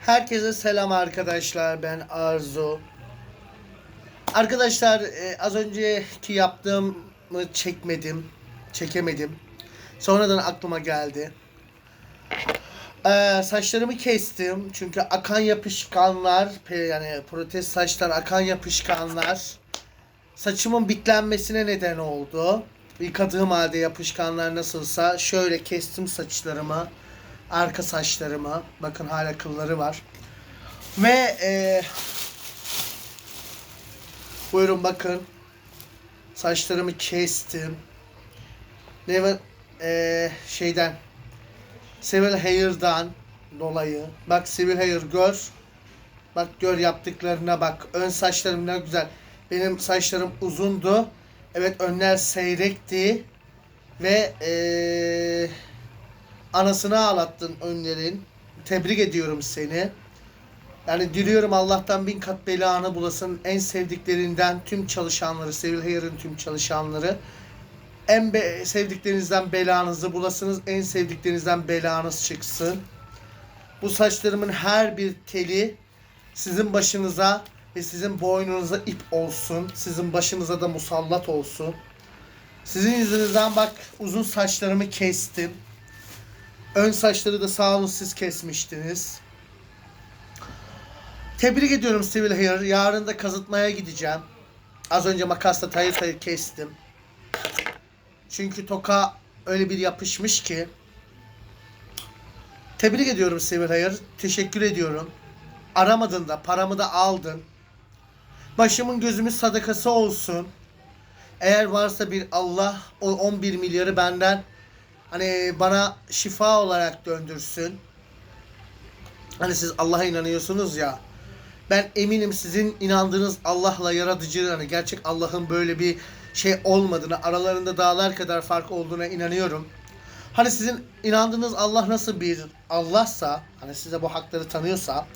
Herkese selam arkadaşlar. Ben Arzu. Arkadaşlar e, az önceki yaptığımı çekmedim. Çekemedim. Sonradan aklıma geldi. E, saçlarımı kestim. Çünkü akan yapışkanlar yani protez saçlar akan yapışkanlar saçımın bitlenmesine neden oldu. Yıkadığım halde yapışkanlar nasılsa şöyle kestim saçlarımı. Arka saçlarımı. Bakın hala kılları var. Ve e, buyurun bakın. Saçlarımı kestim. Ne var? E, şeyden Civil Hair'dan dolayı. Bak Civil Hair gör. Bak gör yaptıklarına bak. Ön saçlarım ne güzel. Benim saçlarım uzundu. Evet önler seyrekti. Ve eee anasını ağlattın önlerin. Tebrik ediyorum seni. Yani diliyorum Allah'tan bin kat belanı bulasın. En sevdiklerinden tüm çalışanları, Sevil Hayır'ın tüm çalışanları. En be- sevdiklerinizden belanızı bulasınız. En sevdiklerinizden belanız çıksın. Bu saçlarımın her bir teli sizin başınıza ve sizin boynunuza ip olsun. Sizin başınıza da musallat olsun. Sizin yüzünüzden bak uzun saçlarımı kestim. Ön saçları da sağ olun siz kesmiştiniz. Tebrik ediyorum Civil Hair. Yarın da kazıtmaya gideceğim. Az önce makasla tayır tayır kestim. Çünkü toka öyle bir yapışmış ki. Tebrik ediyorum Civil Hair. Teşekkür ediyorum. Aramadın da paramı da aldın. Başımın gözümün sadakası olsun. Eğer varsa bir Allah o 11 milyarı benden hani bana şifa olarak döndürsün. Hani siz Allah'a inanıyorsunuz ya. Ben eminim sizin inandığınız Allah'la yaratıcı hani gerçek Allah'ın böyle bir şey olmadığını, aralarında dağlar kadar fark olduğuna inanıyorum. Hani sizin inandığınız Allah nasıl bir Allah'sa, hani size bu hakları tanıyorsa,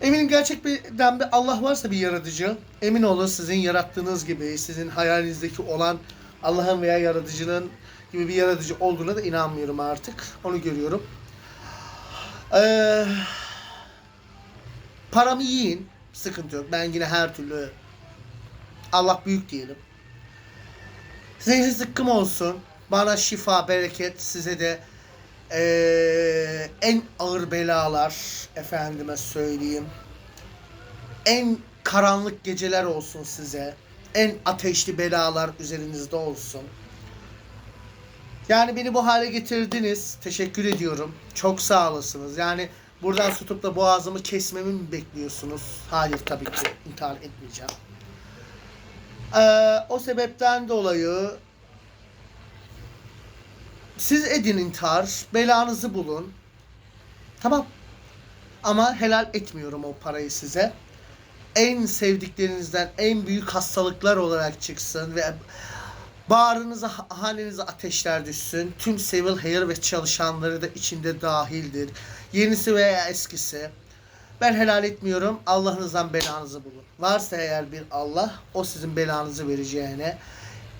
eminim gerçek birden bir Allah varsa bir yaratıcı, emin olun sizin yarattığınız gibi, sizin hayalinizdeki olan Allah'ın veya yaratıcının gibi bir yaratıcı olduğuna da inanmıyorum artık. Onu görüyorum. Eee paramı yiyin. Sıkıntı yok. Ben yine her türlü Allah büyük diyelim. Zehri zıkkım olsun. Bana şifa, bereket, size de eee, en ağır belalar efendime söyleyeyim. En karanlık geceler olsun size. En ateşli belalar üzerinizde olsun. Yani beni bu hale getirdiniz. Teşekkür ediyorum. Çok sağ olasınız. Yani buradan tutup da boğazımı kesmemi mi bekliyorsunuz? Hayır tabii ki. intihar etmeyeceğim. Ee, o sebepten dolayı siz edin intihar. Belanızı bulun. Tamam. Ama helal etmiyorum o parayı size. En sevdiklerinizden en büyük hastalıklar olarak çıksın ve Bağrınıza, hanenize ateşler düşsün. Tüm Civil Hair ve çalışanları da içinde dahildir. Yenisi veya eskisi. Ben helal etmiyorum. Allah'ınızdan belanızı bulun. Varsa eğer bir Allah, o sizin belanızı vereceğine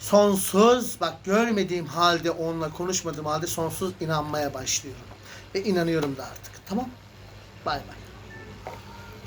sonsuz, bak görmediğim halde onunla konuşmadığım halde sonsuz inanmaya başlıyorum. Ve inanıyorum da artık. Tamam? Bay bay.